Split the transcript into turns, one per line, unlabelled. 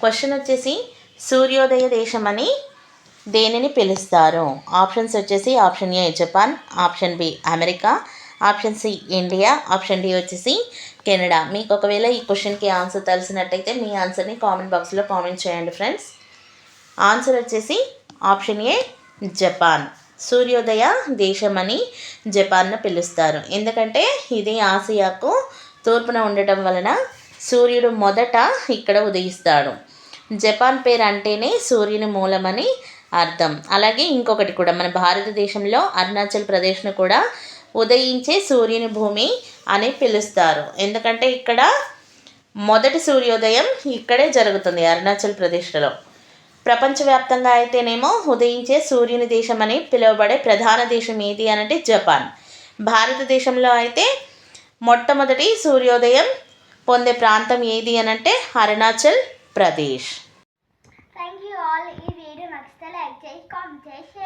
Question వచ్చేసి సూర్యోదయ దేశం అని దేనిని పిలుస్తారు? ఆప్షన్స్ వచ్చేసి option A Japan option B America option C India option D వచ్చేసి కెనడా మీకు ఒకవేళ ఈ క్వశ్చన్కి ఆన్సర్ తెలిసినట్టయితే మీ ఆన్సర్ని కామెంట్ బాక్స్లో కామెంట్ చేయండి ఫ్రెండ్స్ ఆన్సర్ వచ్చేసి ఆప్షన్ ఏ జపాన్ సూర్యోదయ దేశం అని జపాన్ను పిలుస్తారు. ఎందుకంటే ఇది ఆసియాకు తూర్పున ఉండటం వలన సూర్యుడు మొదట ఇక్కడ ఉదయిస్తాడు. జపాన్ పేరు అంటేనే సూర్యుని మూలమని అర్థం. అలాగే ఇంకొకటి కూడా మన భారతదేశంలో అరుణాచల్ ప్రదేశ్ను కూడా ఉదయించే సూర్యుని భూమి అని పిలుస్తారు. ఎందుకంటే ఇక్కడ మొదటి సూర్యోదయం ఇక్కడే జరుగుతుంది అరుణాచల్ ప్రదేశ్లో ప్రపంచవ్యాప్తంగా అయితేనేమో ఉదయించే సూర్యుని దేశం అని పిలువబడే ప్రధాన దేశం ఏది అనంటే జపాన్. భారతదేశంలో అయితే మొట్టమొదటి సూర్యోదయం పొందే ప్రాంతం ఏది అని అంటే Arunachal Pradesh.
Thank you all ఈ వీడియో నచ్చితే లైక్ చేసి కామెంట్ చేసి